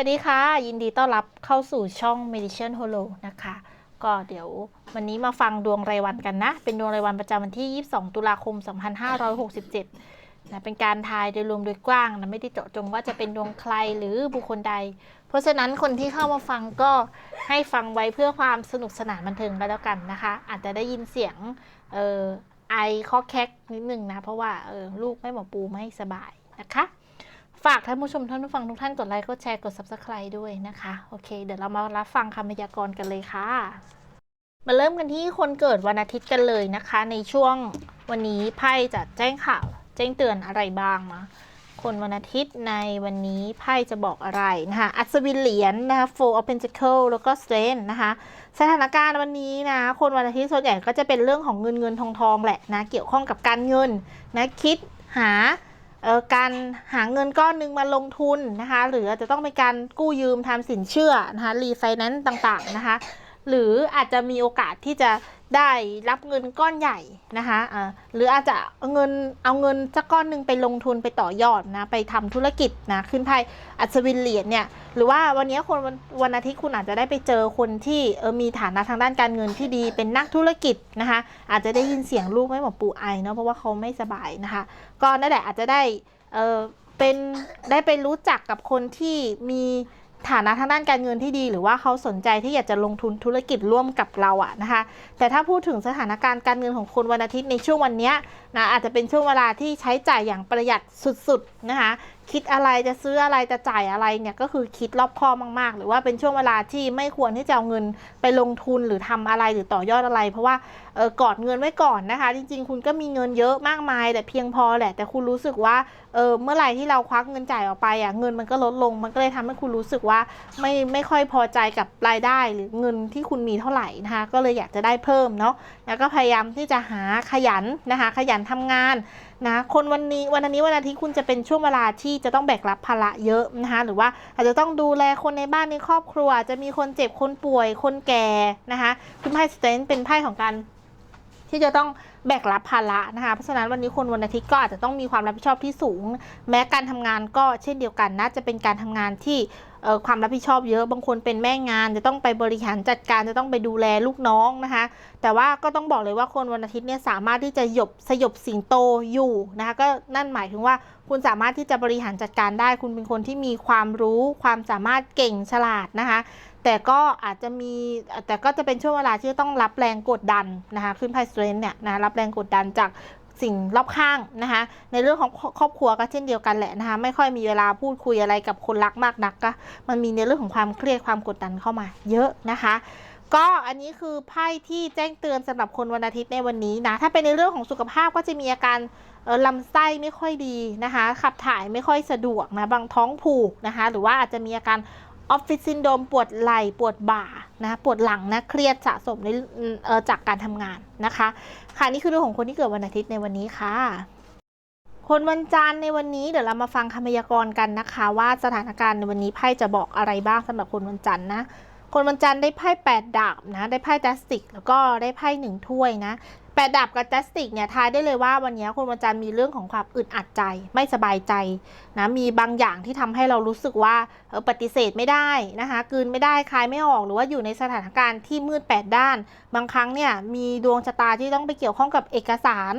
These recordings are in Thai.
วัสดีค่ะ ยินดีต้อนรับเข้าสู่ช่อง Meditation Holo นะคะ ก็เดี๋ยววันนี้มาฟังดวงรายวันกันนะ เป็นดวงรายวันประจำวันที่ 22 ตุลาคม 2567นะเป็นการทายโดยรวมโดยกว้างนะไม่ได้เจาะจงว่าจะเป็นดวงใครหรือบุคคลใด เพราะฉะนั้นคนที่เข้ามาฟังก็ให้ฟังไว้เพื่อความสนุกสนานบันเทิงก็แล้วกันนะคะ อาจจะได้ยินเสียงเออไอคอแคกนิดนึงนะ เพราะว่าออลูกแม่หมอปูไม่สบายนะคะ ฝากท่านผู้ชมท่านผู้ฟังทุกท่านกดไลค์กดแชร์กด subscribe ด้วยนะคะ โอเค เดี๋ยวเรามารับฟังคำพยากรณ์กันเลยค่ะ มาเริ่มกันที่คนเกิดวันอาทิตย์กันเลยนะคะ ในช่วงวันนี้ไพ่จะแจ้งข่าว แจ้งเตือนอะไรบ้างนะคนวันอาทิตย์ในวันนี้ไพ่จะบอกอะไรนะคะอัศวินเหรียญนะคะ four of pentacle แล้วก็ strength นะคะ สถานการณ์วันนี้นะ คนวันอาทิตย์ส่วนใหญ่ก็จะเป็นเรื่องของเงินเงินทองทองแหละนะ เกี่ยวข้องกับการเงินนะ คิดหา การหาเงินก้อนหนึ่งมาลงทุนนะคะ หรืออาจจะต้องเป็นการกู้ยืมทำสินเชื่อนะคะรีไฟแนนซ์ต่างๆนะคะ หรืออาจจะมีโอกาสที่จะได้รับเงินก้อนใหญ่นะคะอ่าหรืออาจจะเอาเงินเอาเงินสักก้อนหนึ่งไปลงทุนไปต่อยอดนะไปทำธุรกิจนะขึ้นไพ่อัศวินเหรียญเนี่ยหรือว่าวันนี้คนวันวันอาทิตย์คุณอาจจะได้ไปเจอคนที่เออมีฐานะทางด้านการเงินที่ดีเป็นนักธุรกิจนะคะอาจจะได้ยินเสียงลูกไม่หมอปูไอเนาะเพราะว่าเขาไม่สบายนะคะก็นั่นแหละอาจจะได้เออเป็นได้ไปรู้จักกับคนที่มี ฐานะทางด้านการเงินที่ดี หรือว่าเขาสนใจที่อยากจะลงทุนธุรกิจร่วมกับเราอะนะคะ แต่ถ้าพูดถึงสถานการณ์การเงินของคนวันอาทิตย์ในช่วงวันนี้นะอาจจะเป็นช่วงเวลาที่ใช้จ่ายอย่างประหยัดสุดๆนะคะ คิดอะไรจะซื้ออะไรจะจ่ายอะไรเนี่ยก็คือคิดรอบคอบมาก ๆ หรือว่าเป็นช่วงเวลาที่ไม่ควรที่จะเอาเงินไปลงทุนหรือทำอะไรหรือต่อยอดอะไร เพราะว่าเออกอดเงินไว้ก่อนนะคะ จริง ๆ คุณก็มีเงินเยอะมากมายแต่เพียงพอแหละ แต่คุณรู้สึกว่าเออเมื่อไหร่ที่เราควักเงินจ่ายออกไปอะเงินมันก็ลดลง มันก็เลยทำให้คุณรู้สึกว่าไม่ไม่ค่อยพอใจกับรายได้หรือเงินที่คุณมีเท่าไหร่นะคะก็เลยอยากจะได้เพิ่มเนาะแล้วก็พยายามที่จะหาขยันนะคะขยันทำงาน นะคนวันนี้วันนี้วันอาทิตย์คุณจะเป็นช่วงเวลาที่จะต้องแบกรับภาระเยอะนะคะหรือว่าอาจจะต้องดูแลคนในบ้านในครอบครัวอาจจะมีคนเจ็บคนป่วยคนแก่นะคะคุณไพ่สเตนเป็นไพ่ของการที่จะต้องแบกรับภาระนะคะ เพราะฉะนั้นวันนี้คนวันอาทิตย์ก็อาจจะต้องมีความรับผิดชอบที่สูง แม้การทำงานก็เช่นเดียวกันนะจะเป็นการทำงานที่ ความรับผิดชอบเยอะบางคนเป็นแม่งานจะต้องไปบริหารจัดการจะต้องไปดูแลลูกน้องนะคะ แต่ว่าก็ต้องบอกเลยว่าคนวันอาทิตย์เนี่ยสามารถที่จะหยบสยบสิงโตอยู่นะคะก็นั่นหมายถึงว่าคุณสามารถที่จะบริหารจัดการได้ คุณเป็นคนที่มีความรู้ความสามารถเก่งฉลาดนะคะ แต่ก็อาจจะมีแต่ก็จะเป็นช่วงเวลาที่ต้องรับแรงกดดันนะคะขึ้นไพ่สเตรนเนี่ยนะรับแรงกดดันจาก สิ่งรอบข้างนะคะ ในเรื่องของครอบครัวก็เช่นเดียวกันแหละนะคะ ไม่ค่อยมีเวลาพูดคุยอะไรกับคนรักมากนักก็มันมีในเรื่องของความเครียดความกดดันเข้ามาเยอะนะคะก็อันนี้คือไพ่ที่แจ้งเตือนสำหรับคนวันอาทิตย์ในวันนี้นะ ถ้าเป็นในเรื่องของสุขภาพก็จะมีอาการลำไส้ไม่ค่อยดีนะคะ ขับถ่ายไม่ค่อยสะดวกนะ บางท้องผูกนะคะ หรือว่าอาจจะมีอาการ ออฟฟิศซินโดมปวดไหล่ปวดบ่านะปวดหลังนะเครียดสะสมในจากการทำงานนะคะ ค่ะนี่คือเรื่องของคนที่เกิดวันอาทิตย์ในวันนี้ค่ะ คนวันจันทร์ในวันนี้เดี๋ยวเรามาฟังคำพยากรณ์กันนะคะ ว่าสถานการณ์ในวันนี้ไพ่จะบอกอะไรบ้างสำหรับคนวันจันทร์นะคนวันจันทร์ได้ไพ่แปดดาบนะได้ไพ่จัสติกแล้วก็ได้ไพ่หนึ่งถ้วยนะ แปดดาบกับจัสติกเนี่ยทายได้เลยว่าวันนี้คนวันจันทร์มีเรื่องของความอึดอัดใจ ไม่สบายใจนะมีบางอย่างที่ทำให้เรารู้สึกว่าออปฏิเสธไม่ได้นะคะกืนไม่ได้คายไม่ออกหรือว่าอยู่ในสถานการณ์ที่มืดแปดด้าน บางครั้งเนี่ยมีดวงชะตาที่ต้องไปเกี่ยวข้องกับเอกสาร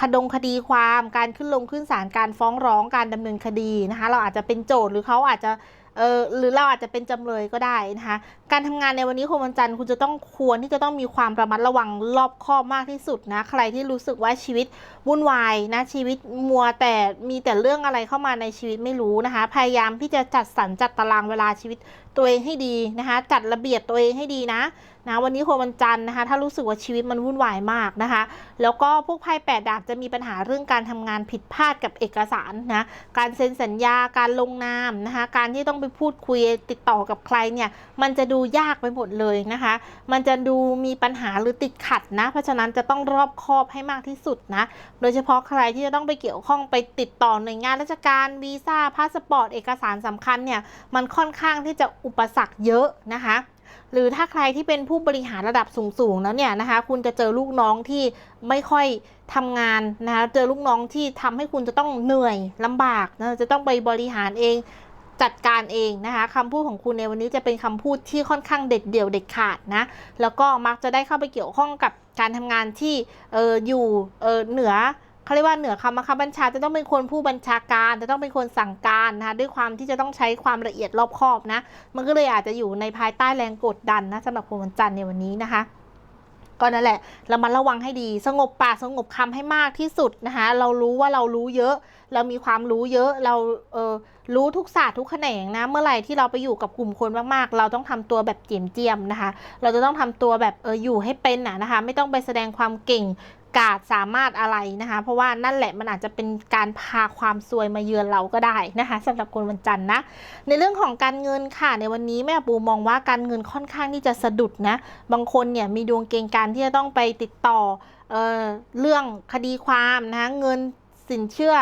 คดงคดีความการขึ้นลงขึ้นศาลการฟ้องร้องการดำเนินคดีนะคะเราอาจจะเป็นโจทย์หรือเขาอาจจะ เออหรือเราอาจจะเป็นจำเลยก็ได้นะคะ การทำงานในวันนี้คนวันจันทร์คุณจะต้องควรที่จะต้องมีความระมัดระวังรอบคอบมากที่สุดนะ ใครที่รู้สึกว่าชีวิตวุ่นวายนะชีวิตมัวแต่มีแต่เรื่องอะไรเข้ามาในชีวิตไม่รู้นะคะ พยายามที่จะจัดสรรจัดตารางเวลาชีวิตตัวเองให้ดีนะคะ จัดระเบียบตัวเองให้ดีนะ นะวันนี้คนวันจันทร์นะคะถ้ารู้สึกว่าชีวิตมันวุ่นวายมากนะคะ แล้วก็พวกไพ่แปดดาบจะมีปัญหาเรื่องการทำงานผิดพลาดกับเอกสารนะการเซ็นสัญญาการลงนามนะคะการที่ต้องไปพูดคุยติดต่อกับใครเนี่ยมันจะดูยากไปหมดเลยนะคะ มันจะดูมีปัญหาหรือติดขัดนะ เพราะฉะนั้นจะต้องรอบคอบให้มากที่สุดนะโดยเฉพาะใครที่จะต้องไปเกี่ยวข้องไปติดต่อหน่วยงานราชการวีซ่าพาสปอร์ตเอกสารสำคัญเนี่ยมันค่อนข้างที่จะอุปสรรคเยอะนะคะ หรือถ้าใครที่เป็นผู้บริหารระดับสูงๆแล้วเนี่ยนะคะ คุณจะเจอลูกน้องที่ไม่ค่อยทำงานนะคะเจอลูกน้องที่ทำให้คุณจะต้องเหนื่อยลำบากนะจะต้องไปบริหารเองจัดการเองนะคะคำพูดของคุณในวันนี้จะเป็นคำพูดที่ค่อนข้างเด็ดเดี่ยวเด็ดขาดนะแล้วก็มักจะได้เข้าไปเกี่ยวข้องกับการทำงานที่อออยู่เออเหนือ เขาเรียกว่าเหนือคำบังคับบัญชาจะต้องเป็นคนผู้บัญชาการ จะต้องเป็นคนสั่งการนะคะด้วยความที่จะต้องใช้ความละเอียดรอบคอบนะ มันก็เลยอาจจะอยู่ในภายใต้แรงกดดันนะสำหรับคนวันจันทร์ในวันนี้นะคะก็นั่นแหละเรามาระวังให้ดี สงบปากสงบคำให้มากที่สุดนะคะเรารู้ว่าเรารู้เยอะ เรามีความรู้เยอะเราเออรู้ทุกศาสตร์ทุกแขนงนะ เมื่อไหร่ที่เราไปอยู่กับกลุ่มคนมากๆ เราต้องทำตัวแบบเจียมเจียมๆนะคะ เราจะต้องทำตัวแบบเอออยู่ให้เป็นนะนะคะ ไม่ต้องไปแสดงความเก่ง กาดสามารถอะไรนะคะ เพราะว่านั่นแหละมันอาจจะเป็นการพาความซวยมาเยือนเราก็ได้นะคะสำหรับคนวันจันทร์นะ ในเรื่องของการเงินค่ะ ในวันนี้แม่ปูมองว่าการเงินค่อนข้างที่จะสะดุดนะ บางคนเนี่ยมีดวงเกณฑ์การที่จะต้องไปติดต่อเออเรื่องคดีความนะคะเงิน สินเชื่อ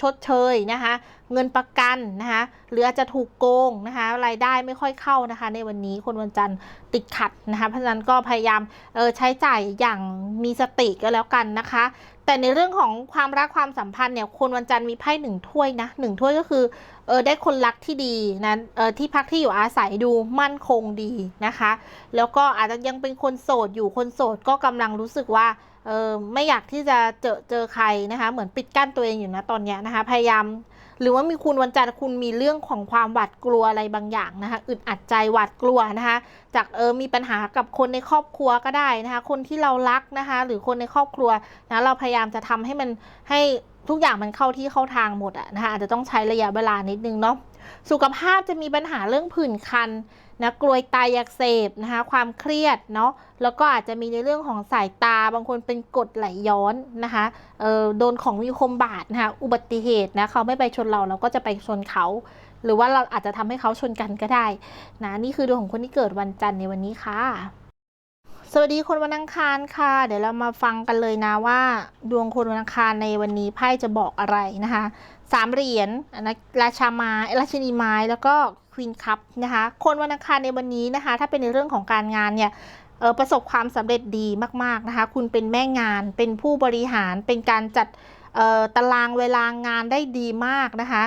ชดเชยนะคะ เงินประกันนะคะหรืออาจจะถูกโกงนะคะรายได้ไม่ค่อยเข้านะคะ ในวันนี้คนวันจันทร์ติดขัดนะคะเพราะฉะนั้นก็พยายามเออใช้จ่ายอย่างมีสติก็แล้วกันนะคะ แต่ในเรื่องของความรักความสัมพันธ์เนี่ยคนวันจันทร์มีไพ่หนึ่งถ้วยนะหนึ่งถ้วยก็คือเออได้คนรักที่ดีนะเออที่พักที่อยู่อาศัยดูมั่นคงดีนะคะ แล้วก็อาจจะยังเป็นคนโสดอยู่คนโสดก็กำลังรู้สึกว่า เออไม่อยากที่จะเจอเจอใครนะคะ เหมือนปิดกั้นตัวเองอยู่นะตอนนี้นะคะ พยายามหรือว่ามีคุณวันจันทร์คุณมีเรื่องของความหวาดกลัวอะไรบางอย่างนะคะอึดอัดใจหวาดกลัวนะคะ จากเออมีปัญหากับคนในครอบครัวก็ได้นะคะ คนที่เรารักนะคะ หรือคนในครอบครัวนะเราพยายามจะทำให้มันให้ทุกอย่างมันเข้าที่เข้าทางหมดอะนะคะอาจจะต้องใช้ระยะเวลานิดนึงเนาะ สุขภาพจะมีปัญหาเรื่องผื่นคันนะกลวยตายอักเสบนะคะความเครียดเนาะแล้วก็อาจจะมีในเรื่องของสายตาบางคนเป็นกรดไหลย้อนนะคะเออโดนของมีคมบาดนะคะอุบัติเหตุนะเขาไม่ไปชนเราเราก็จะไปชนเขา หรือว่าเราอาจจะทำให้เขาชนกันก็ได้นะนี่คือดวงของคนที่เกิดวันจันทร์ในวันนี้ค่ะ สวัสดีคนวันอังคารค่ะ เดี๋ยวเรามาฟังกันเลยนะว่า ดวงคนวันอังคารในวันนี้ไพ่จะบอกอะไรนะคะ สามเหรียญนะราชาไม้ราชินีไม้แล้วก็ควีนคัพนะคะ คนวันอังคารในวันนี้นะคะ ถ้าเป็นในเรื่องของการงานเนี่ยเออประสบความสำเร็จดีมากๆนะคะ คุณเป็นแม่งาน เป็นผู้บริหาร เป็นการจัดเอ่อตารางเวลางานได้ดีมากนะคะ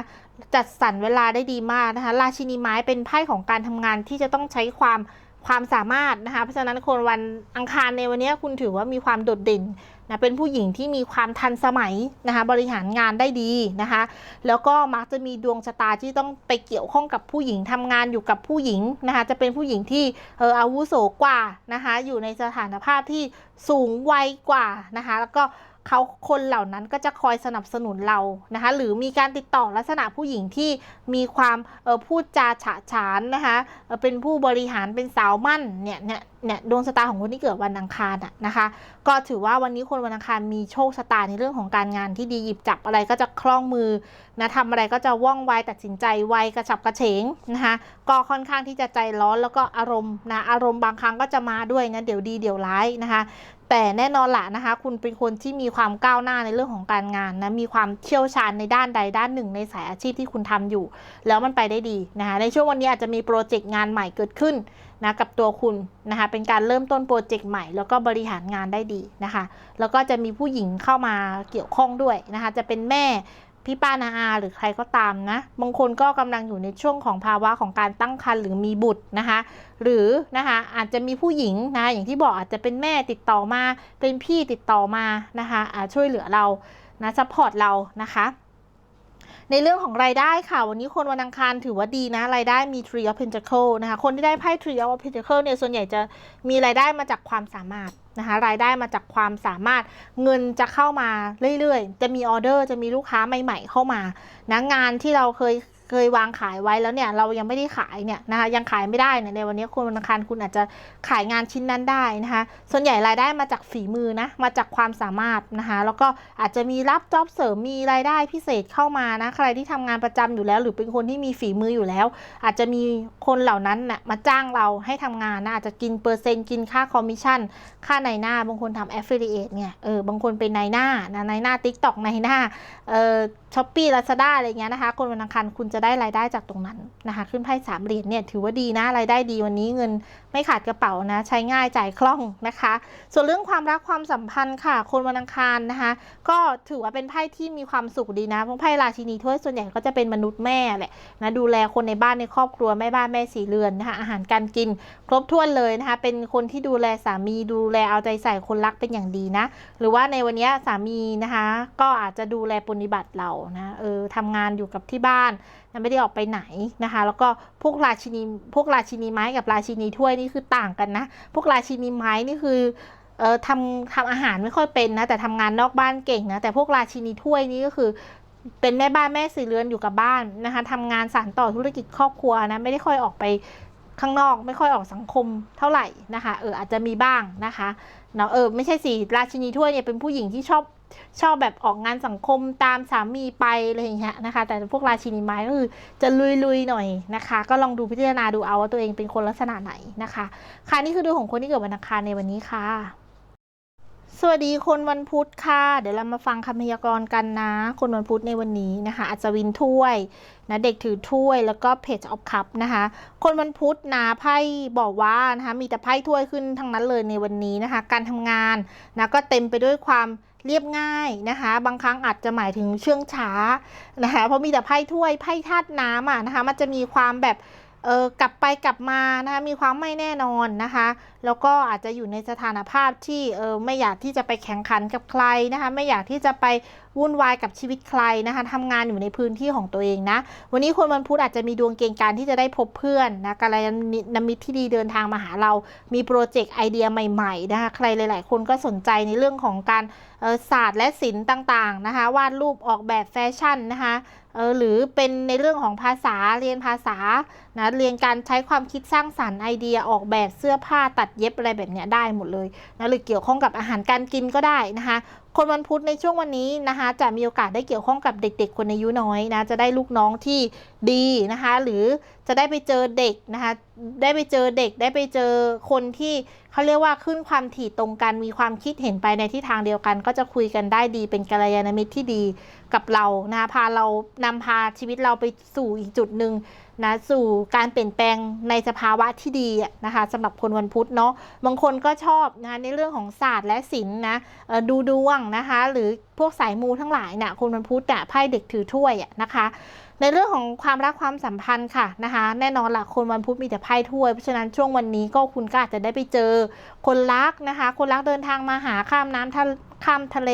จัดสรรเวลาได้ดีมากนะคะ ราชินีไม้เป็นไพ่ของการทำงานที่จะต้องใช้ความความสามารถนะคะ เพราะฉะนั้นคนวันอังคารในวันนี้คุณถือว่ามีความโดดเด่น นะเป็นผู้หญิงที่มีความทันสมัยนะคะบริหารงานได้ดีนะคะแล้วก็มักจะมีดวงชะตาที่ต้องไปเกี่ยวข้องกับผู้หญิงทำงานอยู่กับผู้หญิงนะคะจะเป็นผู้หญิงที่เอออาวุโสกว่านะคะอยู่ในสถานภาพที่สูงวัยกว่านะคะแล้วก็ เขาคนเหล่านั้นก็จะคอยสนับสนุนเรานะคะ หรือมีการติดต่อลักษณะผู้หญิงที่มีความเออพูดจาฉะฉานนะคะเเป็นผู้บริหารเป็นสาวมั่นเนี่ยเนี่ยเนี่ยดวงชะตาของคนที่เกิดวันอังคารอะนะคะ ก็ถือว่าวันนี้คนวันอังคารมีโชคชะตาในเรื่องของการงานที่ดีหยิบจับอะไรก็จะคล่องมือนะทำอะไรก็จะว่องไวตัดสินใจไวกระฉับกระเฉงนะคะก็ค่อนข้างที่จะใจร้อนแล้วก็อารมณ์นะอารมณ์บางครั้งก็จะมาด้วยนะเดี๋ยวดีเดี๋ยวร้ายนะคะ แต่แน่นอนละนะคะ คุณเป็นคนที่มีความก้าวหน้าในเรื่องของการงานนะมีความเชี่ยวชาญในด้านใดด้านหนึ่ง ในสายอาชีพที่คุณทำอยู่ แล้วมันไปได้ดีนะคะในช่วงวันนี้อาจจะมีโปรเจกต์งานใหม่เกิดขึ้นนะกับตัวคุณนะคะเป็นการเริ่มต้นโปรเจกต์ใหม่ แล้วก็บริหารงานได้ดีนะคะ แล้วก็จะมีผู้หญิงเข้ามาเกี่ยวข้องด้วยนะคะจะเป็นแม่ พี่ป้านาอาหรือใครก็ตามนะ บางคนก็กำลังอยู่ในช่วงของภาวะของการตั้งครรภ์หรือมีบุตรนะคะ หรือนะคะอาจจะมีผู้หญิงนะอย่างที่บอกอาจจะเป็นแม่ติดต่อมา เป็นพี่ติดต่อมานะคะอาช่วยเหลือเรานะซัพพอร์ตเรานะคะในเรื่องของรายได้ค่ะ วันนี้คนวันอังคารถือว่าดีนะ รายได้มี Tree of Pentacle นะคะ คนที่ได้ไพ่ Tree of Pentacle เนี่ย ส่วนใหญ่จะมีรายได้มาจากความสามารถ นะคะรายได้มาจากความสามารถเงินจะเข้ามาเรื่อยๆ จะมีออเดอร์จะมีลูกค้าใหม่ๆเข้ามานะงานที่เราเคย เคยวางขายไว้แล้วเนี่ยเรายังไม่ได้ขายเนี่ยนะคะยังขายไม่ได้เนี่ยในวันนี้คนวันอังคารคุณอาจจะขายงานชิ้นนั้นได้นะคะส่วนใหญ่รายได้มาจากฝีมือนะมาจากความสามารถนะคะแล้วก็อาจจะมีรับจ็อบเสริมมีรายได้พิเศษเข้ามานะใครที่ทำงานประจำอยู่แล้ว หรือเป็นคนที่มีฝีมืออยู่แล้ว อาจจะมีคนเหล่านั้นนะ่ะมาจ้างเราให้ทำงานนะอาจจะกินเปอร์เซ็นต์กินค่าคอมมิชชั่น ค่าในหน้าบางคนทำ affiliate เนี่ยเออบางคนเป็นในหน้านะในหน้า TikTok ในหน้าเออช้อปปี้ลาซาด้าอะไรเงี้ยนะคะคนวันอังคารคุณจะได้รายได้จากตรงนั้นนะคะขึ้นไพ่สามเหรียญเนี่ยถือว่าดีนะรายได้ดีวันนี้เงินไม่ขาดกระเป๋านะ ใช้ง่ายจ่ายคล่องนะคะ ส่วนเรื่องความรักความสัมพันธ์ค่ะ คนวันอังคารนะคะ ก็ถือว่าเป็นไพ่ที่มีความสุขดีนะเพราะไพ่ราชินีถ้วยส่วนใหญ่ก็จะเป็นมนุษย์แม่แหละนะดูแลคนในบ้านในครอบครัวแม่บ้านแม่สีเรือนนะคะอาหารการกินครบถ้วนเลยนะคะเป็นคนที่ดูแลสามีดูแลเอาใจใส่คนรักเป็นอย่างดีนะ หรือว่าในวันนี้สามีนะคะ ก็อาจจะดูแลปฏิบัติเรานะเออทำงานอยู่กับที่บ้านไม่ได้ออกไปไหนนะคะ แล้วก็พวกราชินีพวกราชินีไม้กับราชินีถ้วยนี่คือต่างกันนะ พวกราชินีไม้นี่คือเออทำทำอาหารไม่ค่อยเป็นนะแต่ทำงานนอกบ้านเก่งนะแต่พวกราชินีถ้วยนี่ก็คือเป็นแม่บ้านแม่สี่เรือนอยู่กับบ้านนะคะทำงานสานต่อธุรกิจครอบครัวนะไม่ได้ค่อยออกไปข้างนอกไม่ค่อยออกสังคมเท่าไหร่นะคะเอออาจจะมีบ้างนะคะ เนาะเออไม่ใช่สิราชินีถ้วยเนี่ยเป็นผู้หญิงที่ชอบชอบแบบออกงานสังคมตามสามีไปอะไรอย่างเงี้ยนะคะ แต่พวกราชินีไม้ก็คือจะลุยๆหน่อยนะคะ ก็ลองดูพิจารณาดูเอาว่าตัวเองเป็นคนลักษณะไหนนะคะค่ะนี่คือดูของคนที่เกิดวันอังคารในวันนี้ค่ะ สวัสดีคนวันพุธค่ะ เดี๋ยวเรามาฟังคำพยากรณ์กันนะ คนวันพุธในวันนี้นะคะอัศวินถ้วยนะเด็กถือถ้วยแล้วก็เพจออฟคัพนะคะ คนวันพุธนะไพ่บอกว่านะคะมีแต่ไพ่ถ้วยขึ้นทั้งนั้นเลยในวันนี้นะคะ การทำงานนะก็เต็มไปด้วยความเรียบง่ายนะคะ บางครั้งอาจจะหมายถึงเชื่องช้านะคะเพราะมีแต่ไพ่ถ้วยไพ่ธาตุน้ำอะนะคะมันจะมีความแบบ เออกลับไปกลับมานะคะมีความไม่แน่นอนนะคะ แล้วก็อาจจะอยู่ในสถานภาพที่เออไม่อยากที่จะไปแข่งขันกับใครนะคะ ไม่อยากที่จะไปวุ่นวายกับชีวิตใครนะคะทำงานอยู่ในพื้นที่ของตัวเองนะ วันนี้คนวันพุธอาจจะมีดวงเกณฑ์การที่จะได้พบเพื่อนนะกัลยาณมิตรที่ดีเดินทางมาหาเรา มีโปรเจกต์ไอเดียใหม่ๆนะคะ ใครหลาย ๆ คนก็สนใจในเรื่องของการศาสตร์และศิลป์ต่างๆนะคะ วาดรูปออกแบบแฟชั่นนะคะหรือเป็นในเรื่องของภาษาเรียนภาษานะเรียนการใช้ความคิดสร้างสรรค์ไอเดียออกแบบเสื้อผ้าตัดเย็บอะไรแบบนี้ได้หมดเลยนะหรือเกี่ยวข้องกับอาหารการกินก็ได้นะคะคนวันพุธในช่วงวันนี้นะคะจะมีโอกาสได้เกี่ยวข้องกับเด็กๆ คนอายุน้อยนะจะได้ลูกน้องที่ดีนะคะหรือจะได้ไปเจอเด็กนะคะได้ไปเจอเด็กได้ไปเจอคนที่เขาเรียกว่าขึ้นความถี่ตรงกันมีความคิดเห็นไปในที่ทางเดียวกัน ก็จะคุยกันได้ดีเป็นกัลยาณมิตรที่ดีกับเรานะคะพาเรานำพาชีวิตเราไปสู่อีกจุดหนึ่ง นะสู่การเปลี่ยนแปลงในสภาวะที่ดีนะคะสำหรับคนวันพุธเนาะบางคนก็ชอบนะคะในเรื่องของศาสตร์และศิลป์นะดูดวงนะคะ หรือพวกสายมูทั้งหลายเนี่ยคนวันพุธอะไพ่เด็กถือถ้วยนะคะ ในเรื่องของความรักความสัมพันธ์ค่ะนะคะ แน่นอนละคนวันพุธมีแต่ไพ่ถ้วยเพราะฉะนั้นช่วงวันนี้ก็คุณก็อาจจะได้ไปเจอคนรักนะคะ คนรักเดินทางมาหาข้ามน้ำทะ ข้าทะเล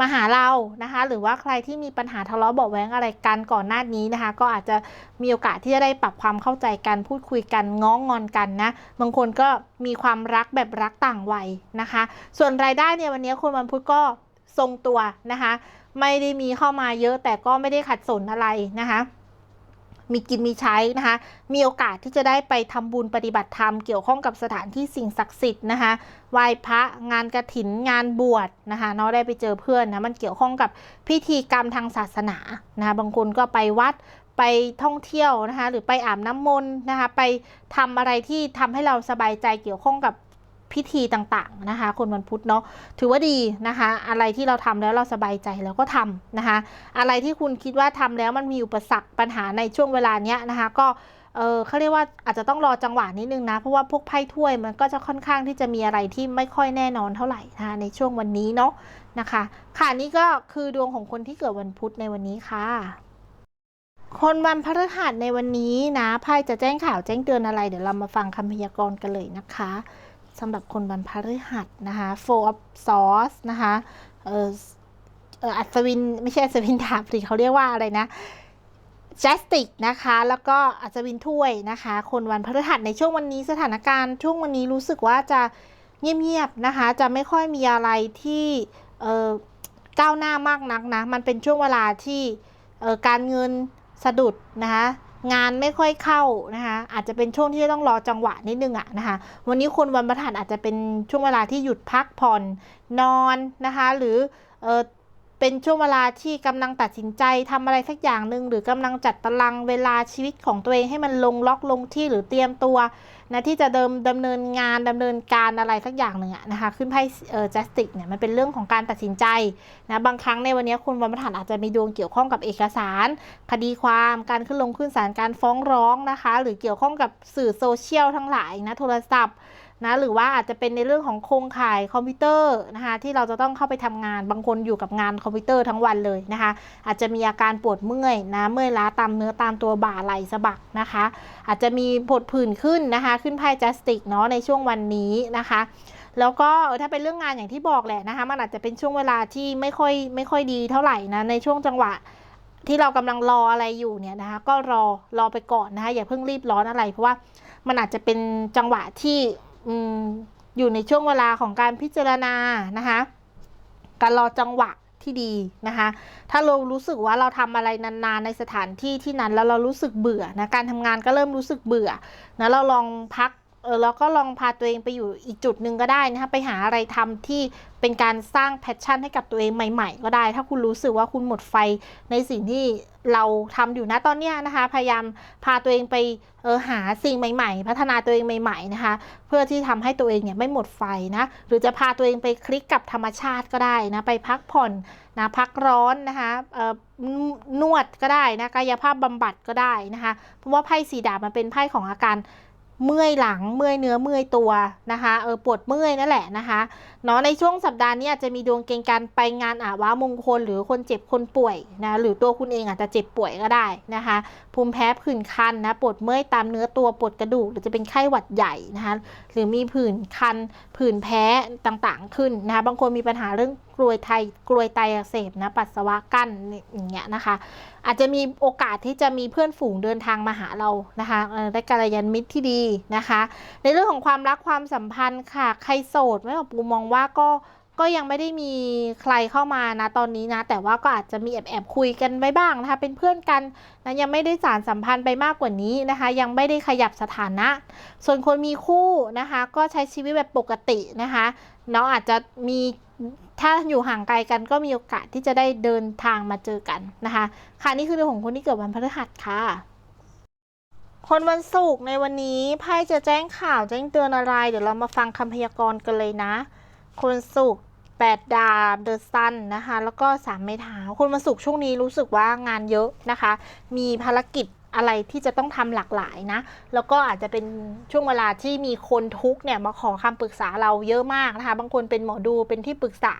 มาหาเรานะคะ หรือว่าใครที่มีปัญหาทะเลาะเบาะแว้งอะไรกันก่อนหน้านี้นะคะ ก็อาจจะมีโอกาสที่จะได้ปรับความเข้าใจกันพูดคุยกันง้องงอนกันนะ บางคนก็มีความรักแบบรักต่างวัยนะคะ ส่วนรายได้เนี่ยวันนี้คนวันพุธก็ทรงตัวนะคะ ไม่ได้มีเข้ามาเยอะแต่ก็ไม่ได้ขัดสนอะไรนะคะ มีกินมีใช้นะคะ มีโอกาสที่จะได้ไปทำบุญปฏิบัติธรรมเกี่ยวข้องกับสถานที่สิ่งศักดิ์สิทธิ์นะคะไหว้พระงานกระถินงานบวชนะคะเนาะได้ไปเจอเพื่อนนะมันเกี่ยวข้องกับพิธีกรรมทางศาสนานะคะบางคนก็ไปวัดไปท่องเที่ยวนะคะหรือไปอาบน้ำมนต์นะคะไปทำอะไรที่ทำให้เราสบายใจเกี่ยวข้องกับ พิธีต่างๆนะคะ คนวันพุธเนาะถือว่าดีนะคะ อะไรที่เราทำแล้วเราสบายใจเราก็ทำนะคะ อะไรที่คุณคิดว่าทำแล้วมันมีอุปสรรคปัญหาในช่วงเวลาเนี้ยนะคะ ก็เออเขาเรียกว่าอาจจะต้องรอจังหวะนิดนึงนะ เพราะว่าพวกไพ่ถ้วยมันก็จะค่อนข้างที่จะมีอะไรที่ไม่ค่อยแน่นอนเท่าไหร่นะคะในช่วงวันนี้เนาะนะคะ ค่ะนี่ก็คือดวงของคนที่เกิดวันพุธในวันนี้ค่ะคนวันพฤหัสในวันนี้นะไพ่จะแจ้งข่าวแจ้งเตือนอะไร เดี๋ยวเรามาฟังคำพยากรณ์กันเลยนะคะ สำหรับคนวันพฤหัสนะคะ four of swords นะคะเอออัศวิน ไม่ใช่อัศวินดาบสิเขาเรียกว่าอะไรนะจัสติกนะคะ แล้วก็อัศวินถ้วยนะคะ คนวันพฤหัสในช่วงวันนี้สถานการณ์ช่วงวันนี้รู้สึกว่าจะเงียบๆนะคะ จะไม่ค่อยมีอะไรที่เอ่อก้าวหน้ามากนักนะ มันเป็นช่วงเวลาที่เอ่อการเงินสะดุดนะคะ งานไม่ค่อยเข้านะคะอาจจะเป็นช่วงที่ต้องรอจังหวะนิดนึงอะนะคะวันนี้คนวันพฤหัสอาจจะเป็นช่วงเวลาที่หยุดพักผ่อนนอนนะคะหรือเออเป็นช่วงเวลาที่กำลังตัดสินใจทำอะไรสักอย่างหนึ่งหรือกำลังจัดตารางเวลาชีวิตของตัวเองให้มันลงล็อกลงที่หรือเตรียมตัว นะที่จะเดิมดำเนินงานดำเนินการอะไรสักอย่างหนึ่งอะนะคะขึ้นไพ่เอ่อจัสติกเนี่ยมันเป็นเรื่องของการตัดสินใจนะบางครั้งในวันนี้คุณวันพฤหัสอาจจะมีดวงเกี่ยวข้องกับเอกสาร คดีความการขึ้นลงขึ้นศาลการฟ้องร้องนะคะ หรือเกี่ยวข้องกับสื่อโซเชียลทั้งหลายนะโทรศัพท์ นะหรือว่าอาจจะเป็นในเรื่องของโครงข่ายคอมพิวเตอร์นะคะที่เราจะต้องเข้าไปทำงานบางคนอยู่กับงานคอมพิวเตอร์ทั้งวันเลยนะคะอาจจะมีอาการปวดเมื่อยนะเมื่อยล้าตามเนื้อตามตัวบ่าไหล่สะบักนะคะ อาจจะมีผดผื่นขึ้นนะคะ ขึ้นไพ่จัสติกเนาะในช่วงวันนี้นะคะแล้วก็ถ้าเป็นเรื่องงานอย่างที่บอกแหละนะคะมันอาจจะเป็นช่วงเวลาที่ไม่ค่อยไม่ค่อยดีเท่าไหร่นะในช่วงจังหวะที่เรากำลังรออะไรอยู่เนี่ยนะคะ ก็รอรอไปก่อนนะคะอย่าเพิ่งรีบร้อนอะไร เพราะว่ามันอาจจะเป็นจังหวะที่ อืมอยู่ในช่วงเวลาของการพิจารณานะคะ การรอจังหวะที่ดีนะคะ ถ้าเรารู้สึกว่าเราทำอะไรนานๆ ในสถานที่ที่นั้นแล้วเรารู้สึกเบื่อนะ การทำงานก็เริ่มรู้สึกเบื่อนะเราลองพัก เออแล้วก็ลองพาตัวเองไปอยู่อีกจุดหนึ่งก็ได้นะคะไปหาอะไรทำที่เป็นการสร้างแพชชั่นให้กับตัวเองใหม่ ๆ ก็ได้ ถ้าคุณรู้สึกว่าคุณหมดไฟในสิ่งที่เราทำอยู่นะตอนเนี้ยนะคะ พยายามพาตัวเองไปเออหาสิ่งใหม่ ๆ พัฒนาตัวเองใหม่ ๆนะคะ เพื่อที่ทำให้ตัวเองเนี่ยไม่หมดไฟนะหรือจะพาตัวเองไปคลิกกับธรรมชาติก็ได้นะไปพักผ่อนนะพักร้อนนะคะเออนวดก็ได้นะกายภาพบำบัดก็ได้นะคะเพราะว่าไพ่สีดาบมันเป็นไพ่ของอาการ เมื่อยหลังเมื่อยเนื้อเมื่อยตัวนะคะเออปวดเมื่อยนั่นแหละนะคะเนาะในช่วงสัปดาห์นี้อาจจะมีดวงเกณฑ์การไปงานอาว้ามงคล หรือคนเจ็บคนป่วยนะหรือตัวคุณเองอาจจะเจ็บป่วยก็ได้นะคะภูมิแพ้ผื่นคันนะปวดเมื่อยตามเนื้อตัวปวดกระดูกหรือจะเป็นไข้หวัดใหญ่นะคะหรือมีผื่นคันผื่นแพ้ต่างๆขึ้นนะคะบางคนมีปัญหาเรื่องกรวยไทยกรวยไตอักเสบนะปัสสาวะกั้นอย่างเงี้ยนะคะ อาจจะมีโอกาสที่จะมีเพื่อนฝูงเดินทางมาหาเรานะคะได้กัลยาณมิตรที่ดีนะคะ ในเรื่องของความรักความสัมพันธ์ค่ะใครโสดไม่บอกปูมองว่าก็ก็ยังไม่ได้มีใครเข้ามานะตอนนี้นะ แต่ว่าก็อาจจะมีแอบแอบคุยกันไว้บ้างนะคะ เป็นเพื่อนกันนะยังไม่ได้สารสัมพันธ์ไปมากกว่านี้นะคะ ยังไม่ได้ขยับสถานะ ส่วนคนมีคู่นะคะ ก็ใช้ชีวิตแบบปกตินะคะเนาะอาจจะมี ถ้าอยู่ห่างไกลกันก็มีโอกาสที่จะได้เดินทางมาเจอกันนะคะ ค่ะนี่คือเรื่องของคนที่เกิดวันพฤหัสค่ะ คนวันศุกร์ในวันนี้ไพ่จะแจ้งข่าวแจ้งเตือนอะไร เดี๋ยวเรามาฟังคำพยากรณ์กันเลยนะ คนศุกร์แปดดาบเดอะซันนะคะ แล้วก็สามไม้เท้าคนวันศุกร์ช่วงนี้รู้สึกว่างานเยอะนะคะ มีภารกิจ อะไรที่จะต้องทำหลากหลายนะ แล้วก็อาจจะเป็นช่วงเวลาที่มีคนทุกเนี่ยมาขอคำปรึกษาเราเยอะมากนะคะ บางคนเป็นหมอดูเป็นที่ปรึกษา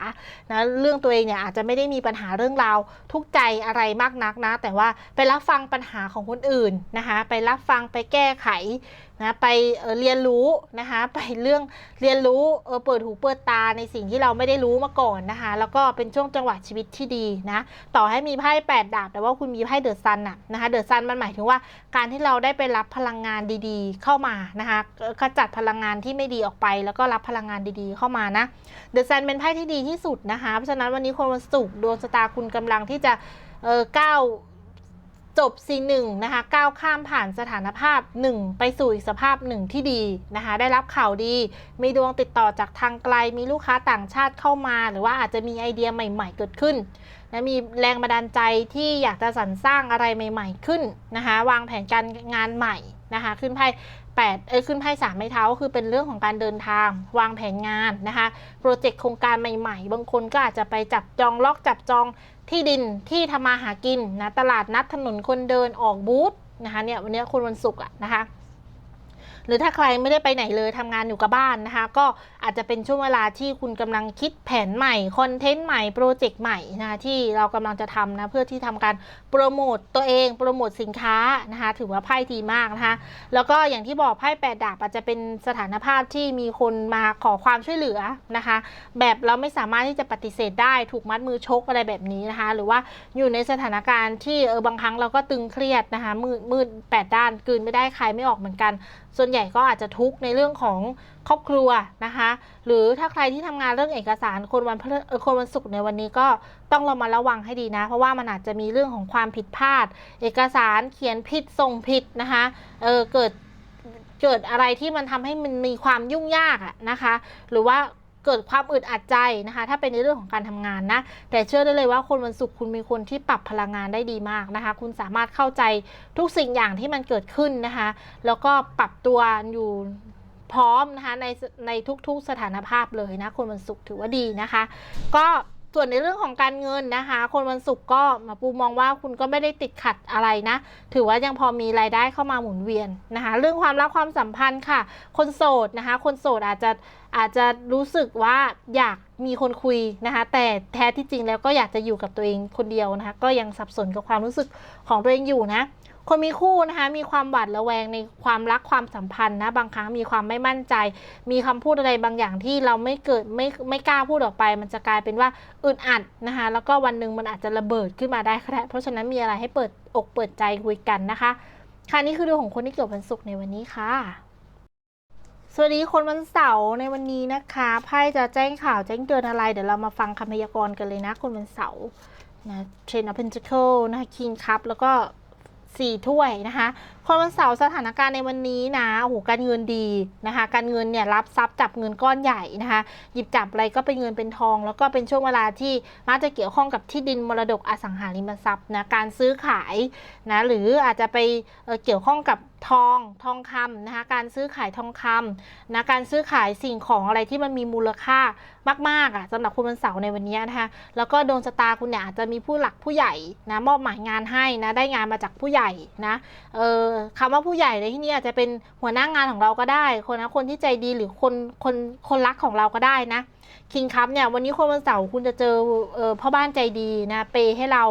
นะเรื่องตัวเองเนี่ยอาจจะไม่ได้มีปัญหาเรื่องราวทุกใจอะไรมากนักนะ แต่ว่าไปรับฟังปัญหาของคนอื่นนะคะ ไปรับฟังไปแก้ไข นะไปเเรียนรู้นะคะไปเรื่องเรียนรู้เออเปิดหูเปิดตาในสิ่งที่เราไม่ได้รู้มาก่อนนะคะแล้วก็เป็นช่วงจังหวะชีวิตที่ดีนะต่อให้มีไพ่แปดดาบ แต่ว่าคุณมีไพ่เดอะซันน่ะนะคะเดอะซันมันหมายถึงว่าการที่เราได้ไปรับพลังงานดีๆ เข้ามานะคะขจัดพลังงานที่ไม่ดีออกไป แล้วก็รับพลังงานดีๆ เข้ามานะเดอะซันเป็นไพ่ที่ดีที่สุดนะคะเพราะฉะนั้นวันนี้คนวันศุกร์ดวงชะตาคุณกำลังที่จะเออก้าว จบ C1 นะคะก้าวข้ามผ่านสถานภาพ 1 ไปสู่อีกสภาพหนึ่งที่ดีนะคะได้รับข่าวดี มีดวงติดต่อจากทางไกล มีลูกค้าต่างชาติเข้ามา หรือว่าอาจจะมีไอเดียใหม่ ๆ เกิดขึ้นนะมีแรงบันดาลใจที่อยากจะสรรสร้างอะไรใหม่ ๆ ขึ้นนะคะวางแผนการงานใหม่นะคะขึ้นไพ่ แปดเอ้ยขึ้นไพ่สามไม้เท้าคือเป็นเรื่องของการเดินทาง วางแผนงานนะคะโปรเจกต์โครงการใหม่ๆ บางคนก็อาจจะไปจับจองล็อกจับจองที่ดินที่ทำมาหากินนะตลาดนัดถนนคนเดินออกบูธนะคะเนี่ยวันนี้คนวันศุกร์อะนะคะ หรือถ้าใครไม่ได้ไปไหนเลยทำงานอยู่กับบ้านนะคะ ก็อาจจะเป็นช่วงเวลาที่คุณกำลังคิดแผนใหม่คอนเทนต์ใหม่โปรเจกต์ใหม่นะคะที่เรากำลังจะทำนะเพื่อที่ทำการโปรโมตตัวเองโปรโมทสินค้านะคะถือว่าไพ่ดีมากนะคะแล้วก็อย่างที่บอกไพ่แปดดาบอาจจะเป็นสถานภาพที่มีคนมาขอความช่วยเหลือนะคะ แบบเราไม่สามารถที่จะปฏิเสธได้ถูกมัดมือชกอะไรแบบนี้นะคะ หรือว่าอยู่ในสถานการณ์ที่เออบางครั้งเราก็ตึงเครียดนะคะมืดมืดแปดด้านกืนไม่ได้ใครไม่ออกเหมือนกันส่วนใหญ่ก็อาจจะทุกข์ในเรื่องของครอบครัวนะคะ หรือถ้าใครที่ทำงานเรื่องเอกสารคนวันพฤเอ่อคนวันศุกร์ในวันนี้ก็ต้องเรามาระวังให้ดีนะ เพราะว่ามันอาจจะมีเรื่องของความผิดพลาด เอกสารเขียนผิดส่งผิดนะคะเออเกิดเกิดอะไรที่มันทำให้มันมีความยุ่งยากอะนะคะ หรือว่า เกิดความอึดอัดใจนะคะ ถ้าเป็นในเรื่องของการทำงานนะ แต่เชื่อได้เลยว่าคนวันศุกร์คุณเป็นคนที่ปรับพลังงานได้ดีมากนะคะ คุณสามารถเข้าใจทุกสิ่งอย่างที่มันเกิดขึ้นนะคะ แล้วก็ปรับตัวอยู่พร้อมนะคะในในทุกๆสถานภาพเลยนะคนวันศุกร์ถือว่าดีนะคะ ก็ ส่วนในเรื่องของการเงินนะคะ คนวันศุกร์ก็หมาปูมองว่าคุณก็ไม่ได้ติดขัดอะไรนะ ถือว่ายังพอมีรายได้เข้ามาหมุนเวียนนะคะ เรื่องความรักความสัมพันธ์ค่ะ คนโสดนะคะ คนโสดอาจจะอาจจะรู้สึกว่าอยากมีคนคุยนะคะ แต่แท้ที่จริงแล้วก็อยากจะอยู่กับตัวเองคนเดียวนะคะ ก็ยังสับสนกับความรู้สึกของตัวเองอยู่นะ คนมีคู่นะคะมีความหวาดระแวงในความรักความสัมพันธ์นะบางครั้งมีความไม่มั่นใจ มีคำพูดอะไรบางอย่างที่เราไม่เกิดไม่ไม่กล้าพูดออกไป มันจะกลายเป็นว่าอึดอัดนะคะแล้วก็วันหนึ่งมันอาจจะระเบิดขึ้นมาได้ก็ได้เพราะฉะนั้นมีอะไรให้เปิดอกเปิดใจคุยกันนะคะ ค่ะนี่คือดวงของคนที่เกิดวันศุกร์ในวันนี้ค่ะสวัสดีคนวันเสาร์ในวันนี้นะคะไพ่จะแจ้งข่าวแจ้งเตือนอะไร เดี๋ยวเรามาฟังคำพยากรณ์กันเลยนะ คนวันเสาร์นะเทรนอ p เพนจิเคิลนะคะคิงคัพแล้วก็ สี่ถ้วยนะคะคนวันเสาร์สถานการณ์ในวันนี้นะโอ้โหการเงินดีนะคะ การเงินเนี่ยรับทรัพย์จับเงินก้อนใหญ่นะคะ หยิบจับอะไรก็เป็นเงินเป็นทอง แล้วก็เป็นช่วงเวลาที่มักจะเกี่ยวข้องกับที่ดินมรดกอสังหาริมทรัพย์นะการซื้อขายนะหรืออาจจะไปเเกี่ยวข้องกับทองทองคำนะคะการซื้อขายทองคำนะการซื้อขายสิ่งของอะไรที่มันมีมูลค่ามากๆอะสำหรับคุณวันเสาร์ในวันนี้นะคะแล้วก็ดวงชะตาคุณเนี่ยอาจจะมีผู้หลักผู้ใหญ่นะมอบหมายงานให้นะได้งานมาจากผู้ใหญ่นะเออคำว่าผู้ใหญ่ในที่นี้อาจจะเป็นหัวหน้างานของเราก็ได้ คนนะคนที่ใจดีหรือคนคนคนรักของเราก็ได้นะ คิงคัพเนี่ยวันนี้คนวันเสาร์คุณจะเจอเออพ่อบ้านใจดีนะเปย์ให้เรา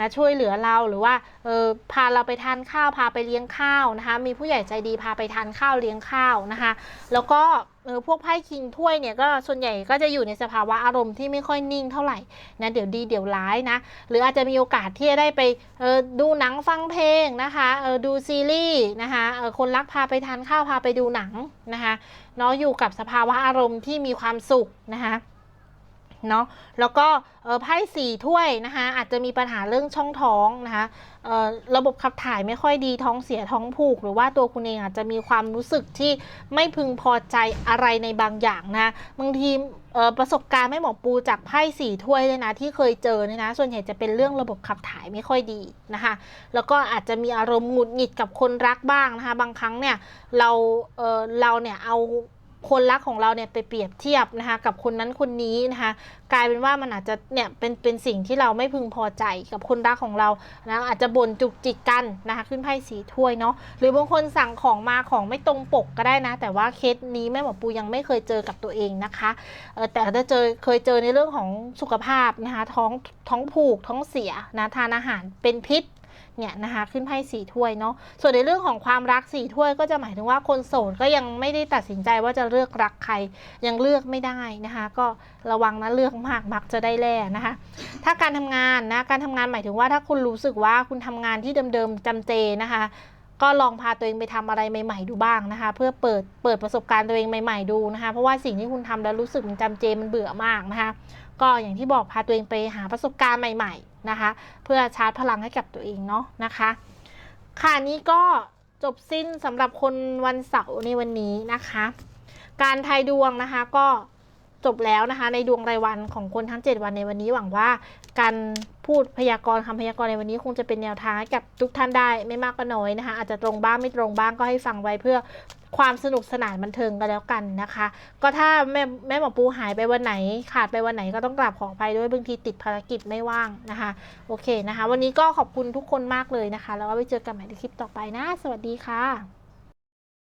นะช่วยเหลือเราหรือว่าเออพาเราไปทานข้าวพาไปเลี้ยงข้าวนะคะ มีผู้ใหญ่ใจดีพาไปทานข้าวเลี้ยงข้าวนะคะ แล้วก็เออพวกไพ่คิงถ้วยเนี่ยก็ส่วนใหญ่ก็จะอยู่ในสภาวะอารมณ์ที่ไม่ค่อยนิ่งเท่าไหร่นะเดี๋ยวดีเดี๋ยวร้ายนะหรืออาจจะมีโอกาสที่จะได้ไปเออดูหนังฟังเพลงนะคะเออดูซีรีส์นะคะเออคนรักพาไปทานข้าวพาไปดูหนังนะคะ เนาะอยู่กับสภาวะอารมณ์ที่มีความสุขนะคะเนาะแล้วก็ไพ่สี่ถ้วยนะคะอาจจะมีปัญหาเรื่องช่องท้องนะคะระบบขับถ่ายไม่ค่อยดีท้องเสียท้องผูก หรือว่าตัวคุณเองอาจจะมีความรู้สึกที่ไม่พึงพอใจอะไรในบางอย่างนะบางที ประสบการณ์ไม่หมอปูจากไพ่สี่ถ้วยเลยนะที่เคยเจอเนี่ยนะ ส่วนใหญ่จะเป็นเรื่องระบบขับถ่ายไม่ค่อยดีนะคะ แล้วก็อาจจะมีอารมณ์หงุดหงิดกับคนรักบ้างนะคะ บางครั้งเนี่ยเราเเราเนี่ยเอา คนรักของเราเนี่ยไปเปรียบเทียบนะคะกับคนนั้นคนนี้นะคะกลายเป็นว่ามันอาจจะเนี่ยเป็นเป็นสิ่งที่เราไม่พึงพอใจกับคนรักของเรานะอาจจะบ่นจุกจิกกันนะคะขึ้นไพ่สีถ้วยเนาะหรือบางคนสั่งของมาของไม่ตรงปกก็ได้นะ แต่ว่าเคสนี้แม่หมอปูยังไม่เคยเจอกับตัวเองนะคะแต่ถ้าเจอเคยเจอในเรื่องของสุขภาพนะคะท้องท้องผูกท้องเสียนะทานอาหารเป็นพิษ เนี่ยนะคะขึ้นไพ่สี่ถ้วยเนาะส่วนในเรื่องของความรักสี่ถ้วยก็จะหมายถึงว่าคนโสดก็ยังไม่ได้ตัดสินใจว่าจะเลือกรักใครยังเลือกไม่ได้นะคะก็ระวังนะเลือกมากมักจะได้แล่นะคะถ้าการทำงานนะการทำงานหมายถึงว่าถ้าคุณรู้สึกว่าคุณทำงานที่เดิมๆจำเจนะคะก็ลองพาตัวเองไปทำอะไรใหม่ ๆ ดูบ้างนะคะ เพื่อเปิดเปิดประสบการณ์ตัวเองใหม่ ๆ ดูนะคะ เพราะว่าสิ่งที่คุณทำแล้วรู้สึกมันจำเจมันเบื่อมากนะคะ ก็อย่างที่บอกพาตัวเองไปหาประสบการณ์ใหม่ ๆ นะคะ เพื่อชาร์จพลังให้กับตัวเองเนาะนะคะ ค่ะนี้ก็จบสิ้นสำหรับคนวันเสาร์ในวันนี้นะคะ การทายดวงนะคะก็จบแล้วนะคะ ในดวงรายวันของคนทั้ง 7 วันในวันนี้หวังว่า การพูดพยากรณ์คำพยากรณ์ในวันนี้ คงจะเป็นแนวทางให้กับทุกท่านได้ไม่มากก็น้อยนะคะ อาจจะตรงบ้างไม่ตรงบ้างก็ให้ฟังไว้เพื่อ ความสนุกสนานบันเทิงกันแล้วกันนะคะ ก็ถ้าแม่แม่หมอปูหายไปวันไหน ขาดไปวันไหนก็ต้องกราบขออภัยด้วยบางทีติดภารกิจไม่ว่างนะคะ โอเคนะคะ วันนี้ก็ขอบคุณทุกคนมากเลยนะคะ แล้วก็ไปเจอกันใหม่ในคลิปต่อไปนะ สวัสดีค่ะ